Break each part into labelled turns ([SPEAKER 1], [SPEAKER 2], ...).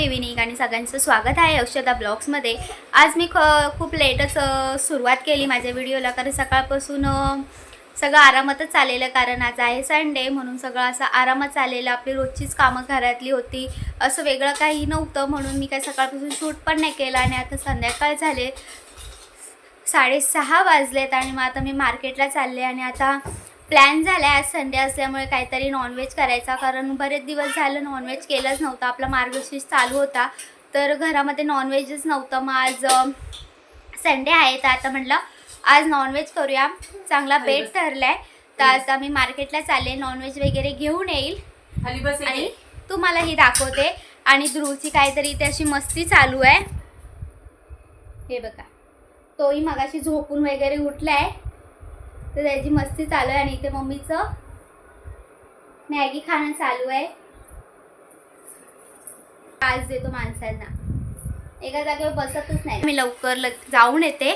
[SPEAKER 1] Good evening आणि सगळ्यांचं स्वागत आहे अक्षता ब्लॉग्समध्ये. आज मी ख खूप लेटच सुरुवात केली माझ्या व्हिडिओला कारण सकाळपासून सगळं आरामातच चाललेलं कारण आज आहे संडे म्हणून सगळं असं आरामात चाललेलं आपली रोजचीच कामं घरातली होती. असं वेगळं काही नव्हतं म्हणून मी काय सकाळपासून शूट पण नाही केलं आणि आता संध्याकाळ झाले साडेसहा वाजलेत आणि मग आता मी मार्केटला चालले आणि आता प्लॅन झाला आहे आज संडे असल्यामुळे काहीतरी नॉनव्हेज करायचा. कारण बरेच दिवस झालं नॉनव्हेज केलंच नव्हतं. आपला मार्गशीर्ष चालू होता. तर घरामध्ये नॉनव्हेजच नव्हतं. मग आज संडे आहे. तर आता म्हटलं आज नॉनव्हेज करूया. चांगला बेट ठरला आहे तर आता मी मार्केटला चालले. नॉनव्हेज वगैरे घेऊन येईल. आणि तुम्हालाही दाखवते. आणि ध्रुवची काहीतरी इथे अशी मस्ती चालू आहे. हे बघा. तोही मगाशी झोपून वगैरे उठलाय. तर त्याची मस्ती चालू आहे आणि इथे मम्मीचं मॅगी खाणं चालू आहे. त्रास देतो माणसांना. एका जागेवर बसतच नाही. मी लवकर लग जाऊन येते.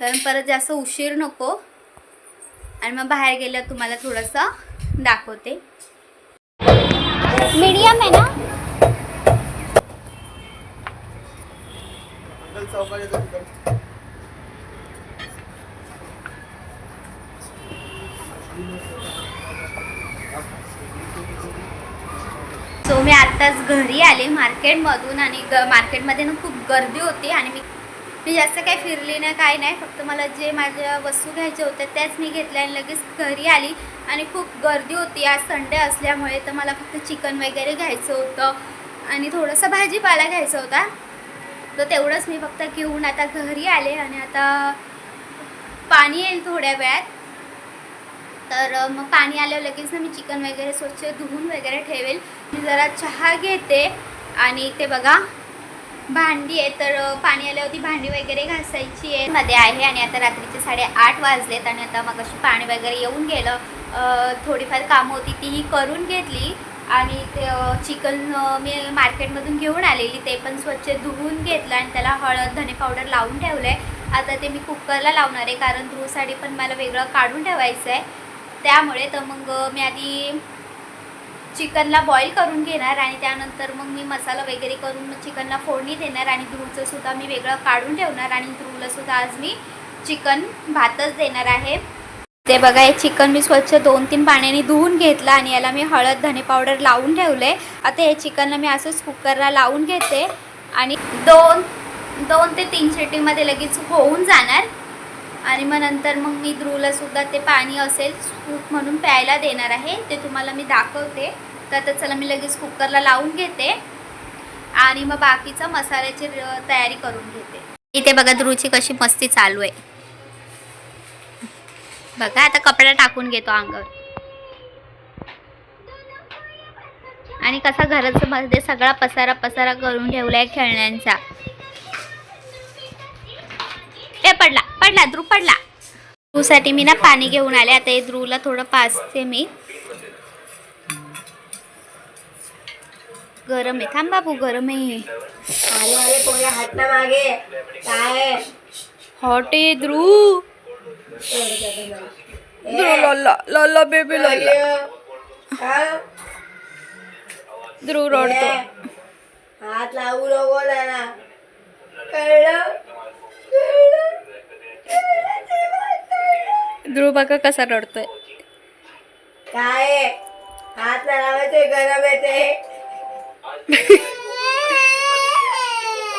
[SPEAKER 1] कारण परत जास्त उशीर नको. आणि मग बाहेर गेलं तुम्हाला थोडंसं दाखवते. मीडियम आहे ना? सो मी आत्ताच घरी आले मार्केटमधून आणि ग मार्केटमध्ये ना खूप गर्दी होती आणि मी मी जास्त काही फिरली नाही काय नाही फक्त मला जे माझ्या वस्तू घ्यायच्या होत्या त्याच मी घेतल्या आणि लगेच घरी आली आणि खूप गर्दी होती. आज संडे असल्यामुळे तर मला फक्त चिकन वगैरे घ्यायचं होतं आणि थोडासा भाजीपाला घ्यायचा होता. तर तेवढंच मी फक्त घेऊन आता घरी आले आणि आता पाणी येईल थोड्या वेळात. तर मग पाणी आल्यावर लगेच ना मी चिकन वगैरे स्वच्छ धुवून वगैरे ठेवेल. मी जरा चहा घेते आणि ते बघा भांडी आहे तर पाणी आल्यावरती भांडी वगैरे घासायची आहे. मध्ये आहे आणि आता रात्रीचे साडेआठ वाजलेत आणि आता मग अशी पाणी वगैरे येऊन गेलं. थोडीफार कामं होती तीही करून घेतली आणि ते चिकन मी मार्केटमधून घेऊन आलेली. ते पण स्वच्छ धुवून घेतलं आणि त्याला हळद धने पावडर लावून ठेवलं आहे आता ते मी कुकरला लावणार आहे कारण धुवसाठी पण मला वेगळं काढून ठेवायचं आहे त्यामुळे तर मग मी आधी चिकनला बॉईल करून घेणार आणि त्यानंतर मग मी मसाला वगैरे करून मग चिकनला फोडणी देणार आणि ध्रुवचं सुद्धा मी वेगळं काढून ठेवणार आणि ध्रुवला सुद्धा आज मी चिकन भातच देणार आहे. ते बघा हे चिकन मी स्वच्छ दोन तीन पाण्याने धुवून घेतलं आणि याला मी हळद धने पावडर लावून ठेवले. आता हे चिकनला मी असंच कुकरला लावून घेते आणि दोन दोन ते तीन शिट्टीमध्ये लगेच होऊन जाणार. आणि मग नंतर मग मी ध्रुवला सुद्धा ते पाणी असेल सूप म्हणून प्यायला देणार आहे. ते तुम्हाला मी दाखवते. तर आता चला मी लगेच कुकरला लावून घेते. आणि मग बाकीचा मसाल्याची तयारी करून घेते. इथे बघा ध्रुवची कशी मस्ती चालू आहे. बघा आता कपडा टाकून घेतो अंगावर. आणि कसा घराचं मध्ये सगळा पसारा पसारा करून ठेवलाय खेळण्यांचा. ए पडला पडला ध्रुव पडला. ध्रुवसाठी मी ना पाणी घेऊन आले. आता हे ध्रुवला थोडं पाचते मी. गरम आहे. थांब बाबू गरम आहे.
[SPEAKER 2] अरे अरे पोऱ्या हात ना मागे. काय?
[SPEAKER 1] हॉट आहे ध्रुव. ध्रुव लल्ला लल्ला बेबी लल्ला. ध्रुव रडतो.
[SPEAKER 2] हात लावू नको ना कळलं?
[SPEAKER 1] ध्रुव बघा कसा रडतोय?
[SPEAKER 2] काय? हात लावायचे गरम येते.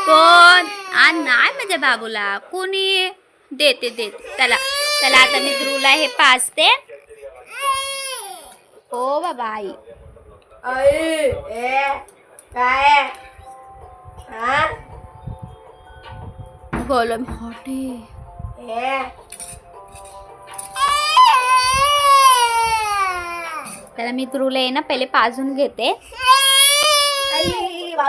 [SPEAKER 1] कोण? आ नाही माझ्या बाबूला. कोणी? देते देते. त्याला त्याला आता मी ध्रुवला हे पाचते हो बाबा आई.
[SPEAKER 2] आई ए काय? हा?
[SPEAKER 1] गोलम हॉटे
[SPEAKER 2] ए
[SPEAKER 1] त्याला मी ध्रुवला आहे ना पहिले पाजून घेते.
[SPEAKER 2] नाही.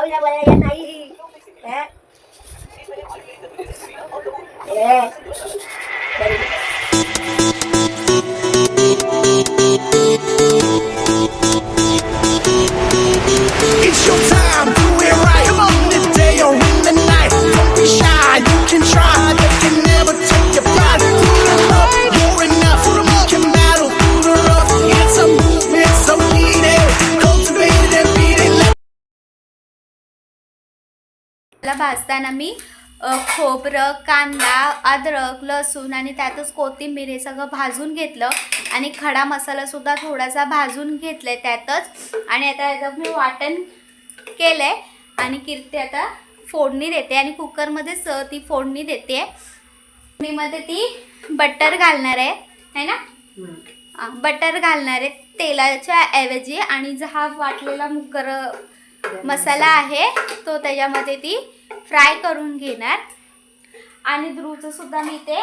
[SPEAKER 1] भाजताना मी खोबरं कांदा अद्रक लसूण आणि त्यातच कोथिंबीर हे सगळं भाजून घेतलं आणि खडा मसालासुद्धा थोडासा भाजून घेतला आहे त्यातच. आणि आता याचं मी वाटण केलं आहे आणि कीर्ती आता फोडणी देते आणि कुकरमध्येच ती फोडणी देते. मी मध्ये ती बटर घालणार आहे है ना? बटर घालणार आहे तेलाच्या ऐवजी आणि जो हा वाटलेला मुकर मसाला आहे तो त्याच्यामध्ये ती फ्राय करून घेणार. आणि ध्रुवचं सुद्धा मी ते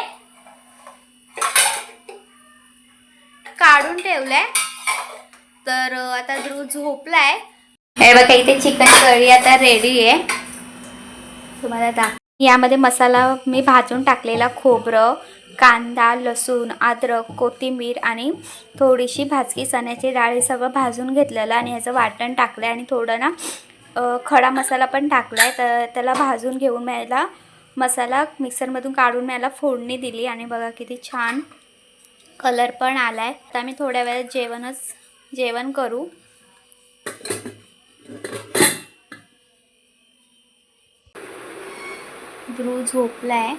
[SPEAKER 1] काढून ठेवलंय. तर आता ध्रुव झोपलाय. हे बघा इथे चिकन करी आता रेडी आहे. तुम्हाला दाख यामध्ये मसाला मी भाजून टाकलेला खोबरं कांदा लसूण अद्रक कोथिंबीर आणि थोडीशी भाजकी चण्याची डाळ हे सगळं भाजून घेतलेलं आणि ह्याचं वाटण टाकलं आहे आणि थोडं ना खडा मसाला पण टाकला आहे तर त्याला भाजून घेऊन मी याला मसाला मिक्सरमधून काढून मी याला फोडणी दिली आणि बघा किती छान कलर पण आला आहे तर आम्ही थोड्या वेळात जेवणच जेवण करू. ध्रुव झोपला आहे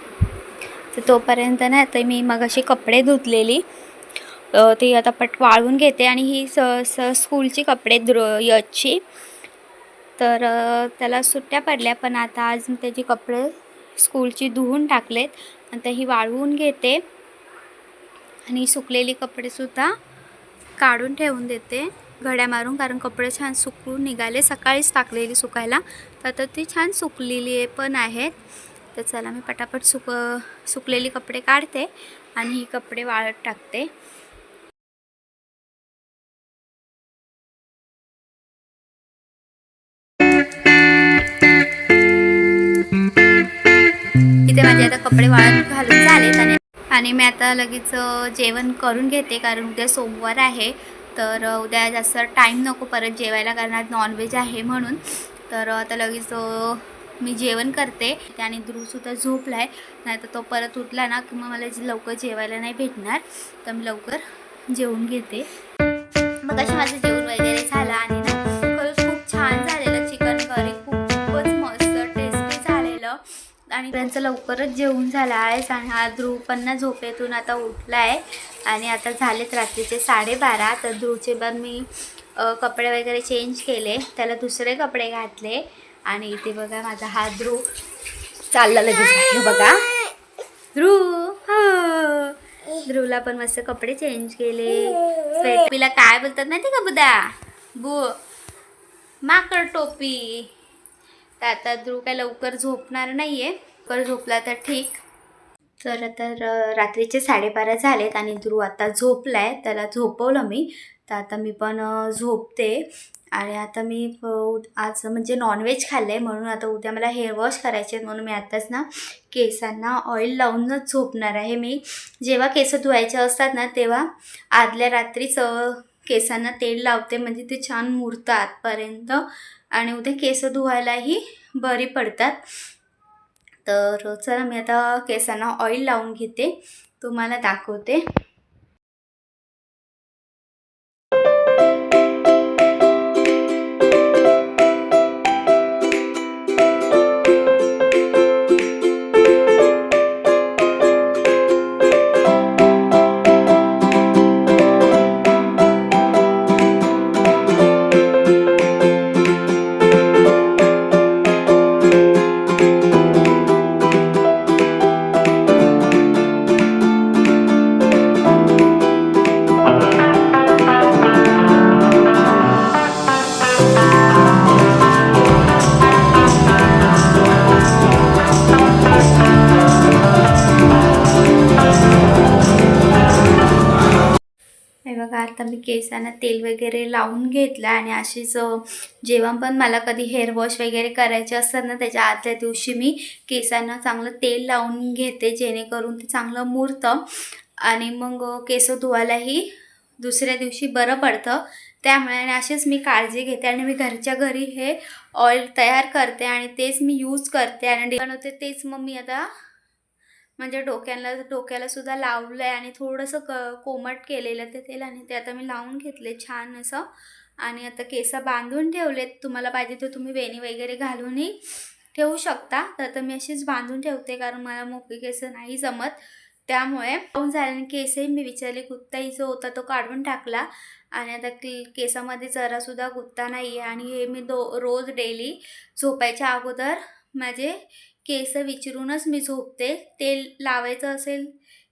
[SPEAKER 1] तर तोपर्यंत ना तर मी मगाशी कपडे धुतलेली. ती आता पट वाळवून घेते आणि ही स स स्कूलची कपडे द्र यची. तर त्याला सुट्ट्या पडल्या पण आता आज मी त्याची कपडे स्कूलची धुवून टाकलेत. आणि आता ही वाळवून घेते. आणि सुकलेली कपडेसुद्धा काढून ठेवून देते. घड्या मारून कारण कपडे छान सुकून निघाले. सकाळीच टाकलेली सुकायला. तर आता ती छान सुकलेली आहे पण आहेत. तर चला मी पटापट सुक सुकलेली कपडे काढते आणि ही कपडे वाळत टाकते. कपडे वाळत घालून झालेत आणि आणि मी आता लगेच जेवण करून घेते कारण उद्या सोमवार आहे. तर उद्या जास्त टाईम नको परत जेवायला कारण आज नॉनव्हेज आहे म्हणून. तर आता लगेच मी जेवण करते. आणि ध्रुवसुद्धा झोपला आहे नाही तर तो परत उठला ना की मग मला लवकर जेवायला नाही भेटणार तर मी लवकर जेवून घेते. मग अशी माझं जेवण वगैरे झालं आणि आणि त्यांचं लवकरच जेवण झालं आहे. आणि हा ध्रुव पण ना झोपेतून आता उठला आहे आणि आता झालेत रात्रीचे साडेबारा. तर ध्रुवचे पण मी कपडे वगैरे चेंज केले. त्याला दुसरे कपडे घातले. आणि इथे बघा माझा हा ध्रुव चालला लगेच बघा. ध्रुव ध्रुवला पण मस्त कपडे चेंज केले. तिला काय बोलतात माहिती का बुदा बु माकड टोपी. तर आता ध्रुव काय लवकर झोपणार नाही आहे लवकर झोपला तर ठीक. तर आता रात्रीचे साडेबारा झालेत आणि ध्रुव आता झोपला आहे त्याला झोपवलं मी. तर आता मी पण झोपते. आणि आता मी आज म्हणजे नॉनव्हेज खाल्लं आहे म्हणून आता उद्या मला हेअर वॉश करायचे आहेत. म्हणून मी आताच ना केसांना ऑइल लावूनच झोपणार आहे मी. जेव्हा केस धुवायचे असतात ना तेव्हा आदल्या रात्रीच केसांना तेल लावते. म्हणजे ते छान मुरतं आतपर्यंत आणि उद्या केस धुवायलाही बरी पडतात. तर चला मी आता केसांना ऑइल लावून घेते. तुम्हाला दाखवते. बघा आता मी केसांना तेल वगैरे लावून घेतलं आणि अशीच जेव्हा पण मला कधी हेअर वॉश वगैरे करायचे असतात ना त्याच्या आदल्या दिवशी मी केसांना चांगलं तेल लावून घेते जेणेकरून ते चांगलं मुरतं. आणि मग केस धुवायलाही दुसऱ्या दिवशी बरं पडतं. त्यामुळे आणि अशीच मी काळजी घेते आणि मी घरच्या घरी हे ऑइल तयार करते आणि तेच मी यूज करते आणि बनवते तेच मग मी आता म्हणजे डोक्याला डोक्याला सुद्धा लावलं आहे आणि थोडंसं क कोमट केलेलं ते तेल आणि ते आता मी लावून घेतले छान असं. आणि आता केस बांधून ठेवलेत तुम्हाला पाहिजे तर तुम्ही वेणी वगैरे घालूनही ठेवू शकता. तर तर मी अशीच बांधून ठेवते कारण मला मोकळी केस नाही जमत. त्यामुळे पाहून झाल्याने केसही मी विचारले गुत्ताही जो होता तो काढून टाकला. आणि आता के केसामध्ये जरासुद्धा गुत्ता नाही आहे आणि हे मी दो रोज डेली झोपायच्या अगोदर माझे केस विचारूनच मी झोपते. तेल लावायचं असेल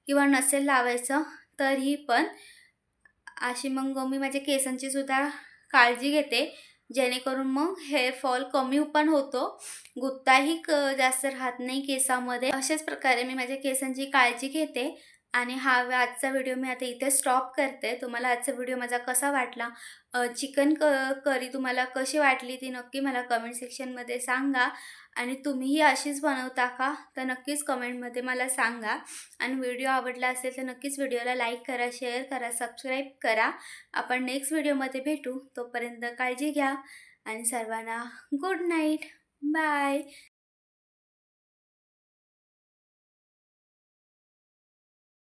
[SPEAKER 1] किंवा नसेल लावायचं तरीही पण अशी मग मी माझ्या केसांची सुद्धा काळजी घेते. जेणेकरून मग हेअरफॉल कमी पण होतो. गुत्ताही क जास्त राहत नाही केसामध्ये. अशाच प्रकारे मी माझ्या केसांची काळजी घेते. आणि हा आजचा व्हिडिओ मी आता इथे स्टॉप करते. तुम्हाला आजचा व्हिडिओ माझा कसा वाटला? चिकन क करी तुम्हाला कशी वाटली ती नक्की मला कमेंट सेक्शनमध्ये सांगा. आणि तुम्हीही अशीच बनवता का? तर नक्कीच कमेंटमध्ये मला सांगा. आणि व्हिडिओ आवडला असेल तर नक्कीच व्हिडिओला लाईक करा शेअर करा सबस्क्राईब करा. आपण नेक्स्ट व्हिडिओमध्ये भेटू. तोपर्यंत काळजी घ्या. आणि सर्वांना गुड नाईट. बाय.